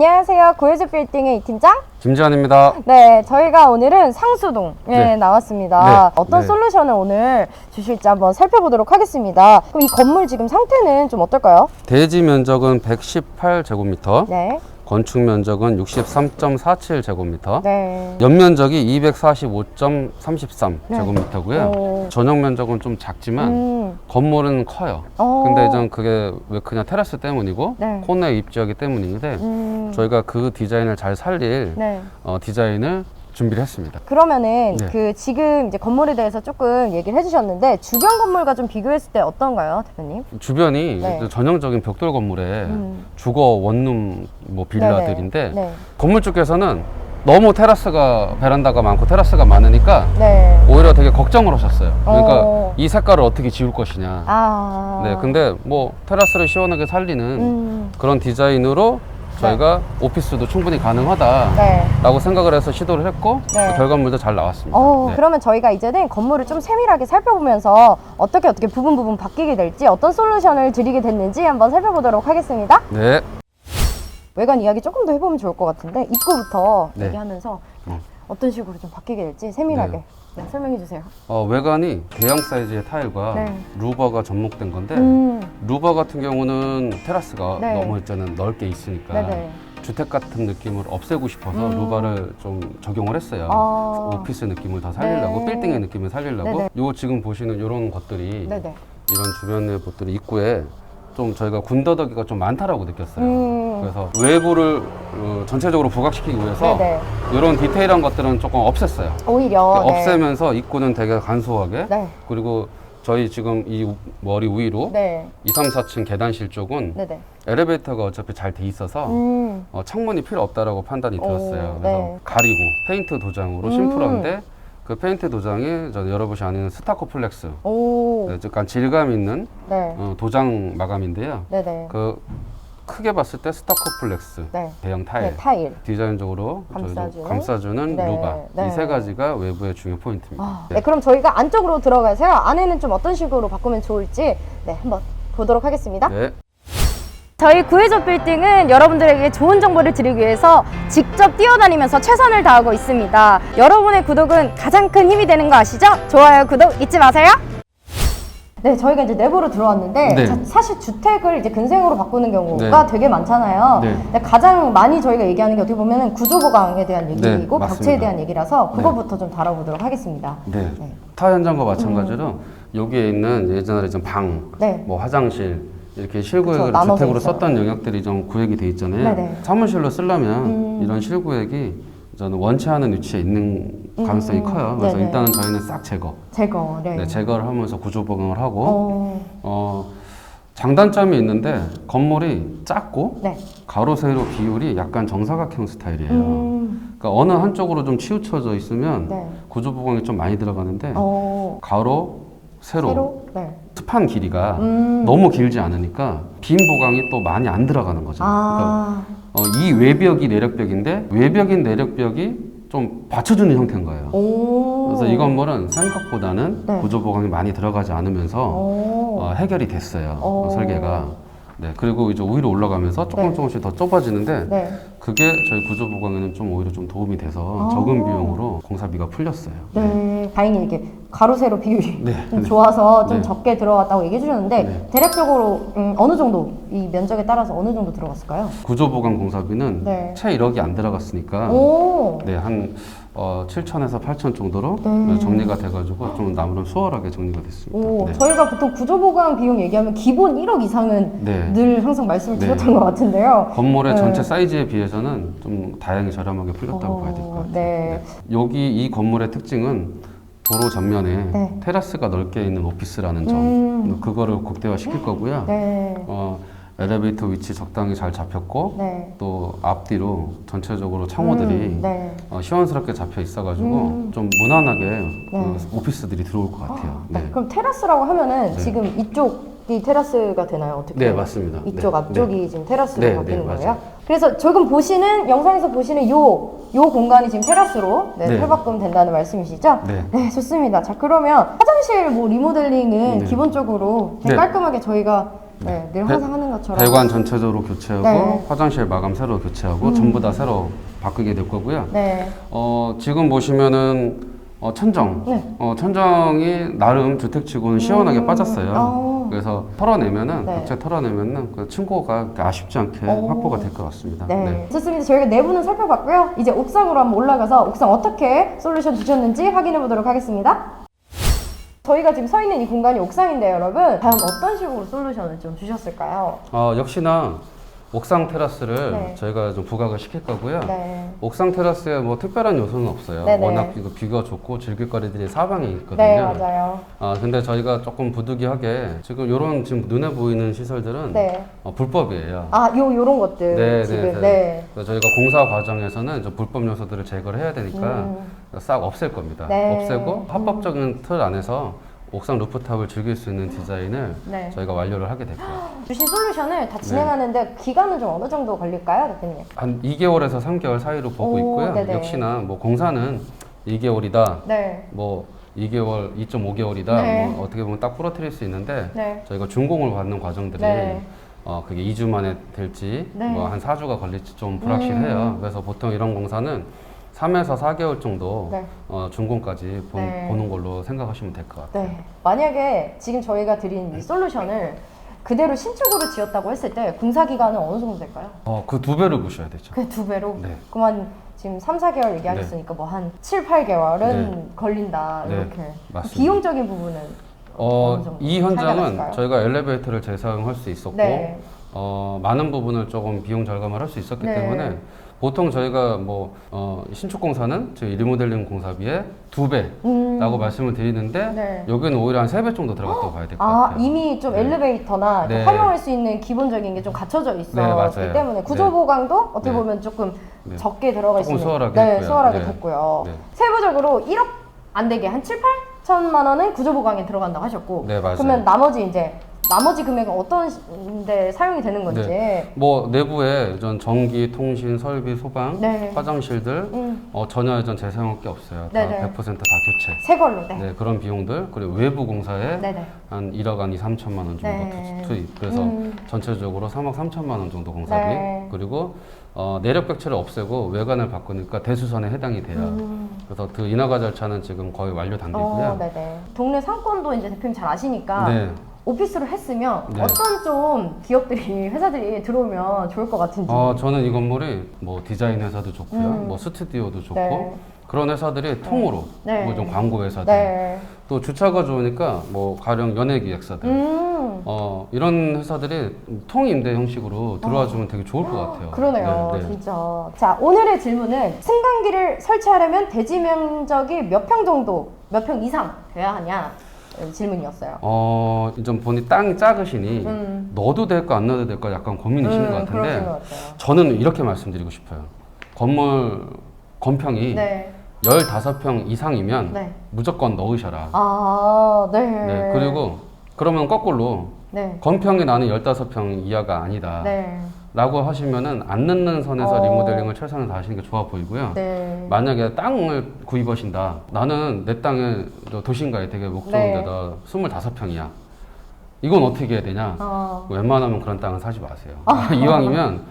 안녕하세요. 고혜주 빌딩의 이 팀장. 김지환입니다. 네, 저희가 오늘은 상수동에 네. 나왔습니다. 네. 어떤 네. 솔루션을 오늘 주실지 한번 살펴보도록 하겠습니다. 그럼 이 건물 지금 상태는 좀 어떨까요? 대지 면적은 118제곱미터, 네, 건축 면적은 63.47 제곱미터, 네. 연면적이 245.33제곱미터고요. 오. 전용 면적은 좀 작지만 음, 건물은 커요. 어. 근데 이제 그게 왜 그냥 테라스 때문이고 네. 코너에 입지하기 때문인데 음, 저희가 그 디자인을 잘 살릴 네. 어, 디자인을 준비를 했습니다. 그러면은 네. 그 지금 이제 건물에 대해서 조금 얘기를 해주셨는데 주변 건물과 좀 비교했을 때 어떤가요, 대표님? 주변이 네. 전형적인 벽돌 건물에 음. 주거 원룸 뭐 빌라들인데 네. 건물 쪽에서는 너무 테라스가 베란다가 많고 테라스가 많으니까 네. 오히려 되게 걱정을 하셨어요. 그러니까 어. 이 색깔을 어떻게 지울 것이냐. 아. 네, 근데 뭐 테라스를 시원하게 살리는 음, 그런 디자인으로 저희가 오피스도 충분히 가능하다라고 네. 생각을 해서 시도를 했고 네. 그 결과물도 잘 나왔습니다. 어, 네. 그러면 저희가 이제는 건물을 좀 세밀하게 살펴보면서 어떻게 어떻게 부분 부분 바뀌게 될지 어떤 솔루션을 드리게 됐는지 한번 살펴보도록 하겠습니다. 네. 외관 이야기 조금 더 해보면 좋을 것 같은데 입구부터 네. 얘기하면서 음. 어떤 식으로 좀 바뀌게 될지 세밀하게 네. 네, 설명해 주세요. 어, 외관이 대형 사이즈의 타일과 네. 루버가 접목된 건데 음, 루버 같은 경우는 테라스가 네. 너무 있잖아요. 넓게 있으니까 네네. 주택 같은 느낌을 없애고 싶어서 음. 루바를 좀 적용을 했어요. 아. 오피스 느낌을 더 살리려고 네. 빌딩의 느낌을 살리려고 네네. 요 지금 보시는 이런 것들이 네네. 이런 주변의 것들이 입구에 좀 저희가 군더더기가 좀 많다라고 느꼈어요. 음. 그래서 외부를 어, 전체적으로 부각시키기 위해서 네네. 이런 디테일한 것들은 조금 없앴어요. 오히려 네. 없애면서 입구는 되게 간소하게 네. 그리고 저희 지금 이 우- 머리 위로 네. 2, 3, 4층 계단실 쪽은 네네. 엘리베이터가 어차피 잘 돼 있어서 음. 어, 창문이 필요 없다라고 판단이 오, 들었어요. 그래서 네. 가리고 페인트 도장으로 음. 심플한데 그 페인트 도장이 저 여러분이 아는 스타코 플렉스, 오. 네, 약간 질감 있는 네. 어, 도장 마감인데요. 네네. 그 크게 봤을 때 스타코 플렉스, 네. 대형 타일, 네, 타일. 디자인적으로 감싸주는? 감싸주는 네, 루바 네. 이세 가지가 외부의 중요 포인트입니다. 아, 네, 그럼 저희가 안쪽으로 들어가서요. 안에는 좀 어떤 식으로 바꾸면 좋을지 네, 한번 보도록 하겠습니다. 네. 저희 구해조 빌딩은 여러분들에게 좋은 정보를 드리기 위해서 직접 뛰어다니면서 최선을 다하고 있습니다. 여러분의 구독은 가장 큰 힘이 되는 거 아시죠? 좋아요, 구독 잊지 마세요. 네, 저희가 이제 내부로 들어왔는데 네. 자- 사실 주택을 이제 근생으로 바꾸는 경우가 네. 되게 많잖아요. 네. 근데 가장 많이 저희가 얘기하는 게 어떻게 보면 구조 보강에 대한 얘기이고 네, 벽체에 맞습니다. 대한 얘기라서 그거부터 좀 다뤄보도록 하겠습니다. 네. 네. 타 현장과 마찬가지로 여기에 있는 예전에 좀 방, 음. 네. 뭐 화장실 이렇게 그쵸, 실구역을 나눠져 주택으로. 썼던 영역들이 좀 구획이 돼 있잖아요. 네네. 사무실로 쓰려면 음. 이런 실구역이 저는 원치 않은 위치에 있는 가능성이 음, 커요. 그래서 네네. 일단은 저희는 싹 제거, 제거, 네. 네, 제거를 하면서 구조 보강을 하고 어, 어, 장단점이 있는데 건물이 작고 네. 가로 세로 비율이 약간 정사각형 스타일이에요. 음, 그러니까 어느 한쪽으로 좀 치우쳐져 있으면 네. 구조 보강이 좀 많이 들어가는데 어, 가로 세로, 세로? 네. 습한 길이가 음. 너무 길지 않으니까 빔 보강이 또 많이 안 들어가는 거죠. 아, 그러니까 어, 이 외벽이 내력벽인데 외벽인 내력벽이 좀 받쳐주는 형태인 거예요. 오. 그래서 이 건물은 생각보다는 네. 구조 보강이 많이 들어가지 않으면서 오. 어, 해결이 됐어요. 오. 어, 설계가. 네, 그리고 이제 위로 올라가면서 조금 네. 조금씩 더 좁아지는데 네. 그게 저희 구조 보강에는 좀 오히려 좀 도움이 돼서 아. 적은 비용으로 공사비가 풀렸어요. 네. 다행히 이렇게 가로 세로 비율이 네, 좀 네. 좋아서 좀 네. 적게 들어갔다고 얘기해 주셨는데 네. 대략적으로 음, 어느 정도 이 면적에 따라서 어느 정도 들어갔을까요? 구조 보강 공사비는 네. 채 1억이 안 들어갔으니까 오. 네, 한 어, 7천에서 8천 정도로 네. 정리가 돼가지고 좀 나무는 수월하게 정리가 됐습니다. 오, 네. 저희가 보통 구조 보강 비용 얘기하면 기본 1억 이상은 네. 늘 항상 말씀을 네. 드렸던 것 같은데요. 건물의 네. 전체 사이즈에 비해서는 좀 다행히 저렴하게 풀렸다고 어, 봐야 될 것 같아요. 네. 여기 이 건물의 특징은 도로 전면에 네. 테라스가 넓게 있는 오피스라는 점, 음. 그거를 극대화 시킬 거고요. 네. 어, 엘리베이터 위치 적당히 잘 잡혔고 네. 또 앞뒤로 전체적으로 창호들이 음, 네. 어, 시원스럽게 잡혀 있어가지고 음. 좀 무난하게 그 네. 오피스들이 들어올 것 같아요. 네. 네. 그럼 테라스라고 하면은 네. 지금 이쪽이 테라스가 되나요? 어떻게? 네, 맞습니다. 이쪽 네. 앞쪽이 지금 테라스로 네, 바뀌는 네, 거예요? 맞아요. 그래서 지금 보시는 영상에서 보시는 요, 요 공간이 지금 테라스로 네, 네. 탈바꿈 된다는 말씀이시죠? 네. 네, 좋습니다. 자, 그러면 화장실 뭐 리모델링은 네. 기본적으로 네. 깔끔하게 저희가 네, 늘 배- 항상 하는 것처럼. 배관 전체적으로 교체하고 네. 화장실 마감 새로 교체하고 전부 다 새로 바꾸게 될 거고요. 네. 어, 지금 보시면은 어, 천정, 네. 어, 천정이 나름 주택치고는 시원하게 빠졌어요. 어. 그래서 털어내면은 네. 벽체 털어내면은 그 층고가 아쉽지 않게 오. 확보가 될 것 같습니다. 네. 좋습니다. 저희가 내부는 살펴봤고요. 이제 옥상으로 한번 올라가서 옥상 어떻게 솔루션 주셨는지 확인해 보도록 하겠습니다. 저희가 지금 서 있는 이 공간이 옥상인데요, 여러분. 과연 어떤 식으로 솔루션을 좀 주셨을까요? 어, 역시나 옥상 테라스를 네. 저희가 좀 부각을 시킬 거고요. 네. 옥상 테라스에 뭐 특별한 요소는 없어요. 네네. 워낙 이거 뷰가 좋고 즐길 거리들이 사방에 있거든요. 네, 맞아요. 아 근데 저희가 조금 부득이하게 지금 이런 지금 눈에 보이는 시설들은 네. 어, 불법이에요. 아, 요, 요런 것들. 네, 지금. 네, 네. 네. 그래서 저희가 공사 과정에서는 저 불법 요소들을 제거를 해야 되니까 음. 싹 없앨 겁니다. 네. 없애고 합법적인 틀 안에서 옥상 루프탑을 즐길 수 있는 디자인을 네. 저희가 완료를 하게 될 거예요. 주신 솔루션을 다 진행하는데 기간은 좀 어느 정도 걸릴까요, 대표님? 한 2개월에서 3개월 사이로 보고 오, 있고요. 네네. 역시나 뭐 공사는 2개월이다. 네. 뭐 2개월, 2.5개월이다. 네. 뭐 어떻게 보면 딱 부러뜨릴 수 있는데 네. 저희가 준공을 받는 과정들이 네. 어 그게 2주 만에 될지 네. 뭐 한 4주가 걸릴지 좀 불확실해요. 음. 그래서 보통 이런 공사는 3에서 4개월 정도 네. 어, 준공까지 보, 네. 보는 걸로 생각하시면 될 것 같아요. 네. 만약에 지금 저희가 드린 이 솔루션을 그대로 신축으로 지었다고 했을 때 공사 기간은 어느 정도 될까요? 어, 그 두 배를 보셔야 되죠. 그 두 배로? 네. 그만 지금 3, 4개월 얘기하셨으니까 뭐 한 7, 8개월은 네. 걸린다 네, 이렇게 맞습니다. 비용적인 부분은 어, 어느 정도 이 현장은? 저희가 엘리베이터를 재사용할 수 있었고 네. 어, 많은 부분을 조금 비용 절감을 할 수 있었기 네. 때문에 보통 저희가 뭐 어, 신축 공사는 저희 리모델링 공사비의 두 배라고 음. 말씀을 드리는데 네. 여기는 오히려 한 세 배 정도 들어갔다고 봐야 될 것 아 같아요. 이미 좀 네. 엘리베이터나 네. 활용할 수 있는 기본적인 게 좀 갖춰져 네, 있었기 맞아요. 때문에 구조 네. 보강도 어떻게 네. 보면 조금 네. 적게 들어가 조금 있으면 수월하게 네, 했고요. 수월하게 네. 됐고요. 네. 세부적으로 1억 안 되게 한 7, 8천만 원은 구조 보강에 들어간다고 하셨고 네, 맞아요. 그러면 나머지 이제 나머지 금액은 어떤 데 사용이 되는 건지 뭐 내부에 전 전기, 통신, 설비, 소방, 네. 화장실들 음, 어, 전혀 전 재사용할 게 없어요. 다 네네. 100%다 교체. 새 걸로 네. 네, 그런 비용들 그리고 외부 공사에 네네. 한 1억 한 2, 3천만 원 정도 네. 투- 투입. 그래서 음. 전체적으로 3억 3천만 원 정도 공사비. 네. 그리고 어, 내력 벽체를 없애고 외관을 바꾸니까 대수선에 해당이 돼요. 음. 그래서 그 인허가 절차는 지금 거의 완료 단계고요. 어, 네네. 동네 상권도 이제 대표님 잘 아시니까 네. 오피스로 했으면 네. 어떤 좀 기업들이 회사들이 들어오면 좋을 것 같은지. 어, 저는 이 건물이 뭐 디자인 회사도 좋고요. 음. 뭐 스튜디오도 좋고 네. 그런 회사들이 통으로 네. 뭐 좀 광고 회사들 네. 또 주차가 좋으니까 뭐 가령 연예 기획사들 음. 어, 이런 회사들이 통 임대 형식으로 들어와 주면 되게 좋을 것 같아요. 어. 그러네요, 네, 네. 진짜. 자, 오늘의 질문은 승강기를 설치하려면 대지 면적이 몇 평 정도, 몇 평 이상 돼야 하냐 어, 질문이었어요. 어, 좀 보니 땅이 작으시니 음. 넣어도 될까 안 넣어도 될까 약간 고민이신 음, 것 같은데 그러신 것 같아요. 저는 이렇게 말씀드리고 싶어요. 건물 건평이 네. 15평 이상이면 네. 무조건 넣으셔라. 아, 네. 네, 그리고 그러면 거꾸로 네. 건평이 나는 15평 이하가 아니다. 네. 라고 하시면은 안 넣는 선에서 어. 리모델링을 최선을 다하시는 게 좋아 보이고요. 네. 만약에 땅을 구입하신다. 나는 내 땅에 저 도심가에 되게 목 좋은 네. 데다 25평이야. 이건 어떻게 해야 되냐? 어. 웬만하면 그런 땅은 사지 마세요. 이왕이면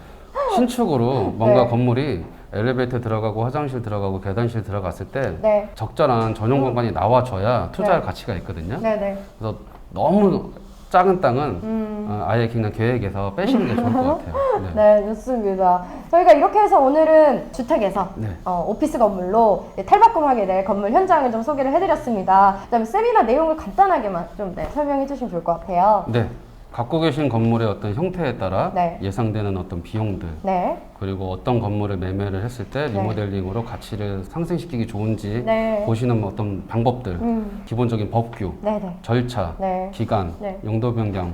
신축으로 뭔가 네. 건물이 엘리베이터 들어가고 화장실 들어가고 계단실 들어갔을 때 네. 적절한 전용 공간이 나와줘야 투자할 네. 가치가 있거든요. 네, 네. 그래서 너무 작은 땅은 음. 어, 아예 그냥 계획에서 빼시는 게 좋을 것 같아요. 네. 네, 좋습니다. 저희가 이렇게 해서 오늘은 주택에서 네. 어, 오피스 건물로 네, 탈바꿈하게 될 건물 현장을 좀 소개를 해드렸습니다. 그다음에 세미나 내용을 간단하게만 좀 네, 설명해 주시면 좋을 것 같아요. 네. 갖고 계신 건물의 어떤 형태에 따라 네. 예상되는 어떤 비용들 네, 그리고 어떤 건물을 매매를 했을 때 네. 리모델링으로 가치를 상승시키기 좋은지 네, 보시는 어떤 방법들 음, 기본적인 법규 네, 네, 절차 네, 기간 네. 용도 변경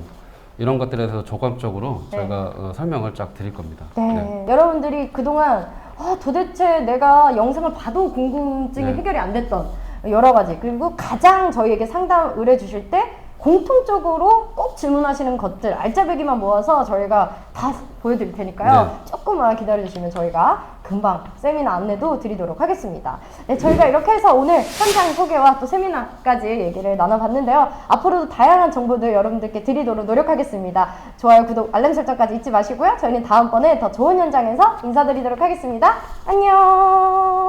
이런 것들에 대해서 조감적으로 네. 저희가 어, 설명을 쫙 드릴 겁니다. 네. 여러분들이 그동안 아, 도대체 내가 영상을 봐도 궁금증이 네. 해결이 안 됐던 여러 가지 그리고 가장 저희에게 상담 의뢰 주실 때 공통적으로 꼭 질문하시는 것들 알짜배기만 모아서 저희가 다 보여드릴 테니까요. 네. 조금만 기다려주시면 저희가 금방 세미나 안내도 드리도록 하겠습니다. 네, 저희가 이렇게 해서 오늘 현장 소개와 또 세미나까지 얘기를 나눠봤는데요. 앞으로도 다양한 정보들 여러분들께 드리도록 노력하겠습니다. 좋아요, 구독, 알람 설정까지 잊지 마시고요. 저희는 다음번에 더 좋은 현장에서 인사드리도록 하겠습니다. 안녕!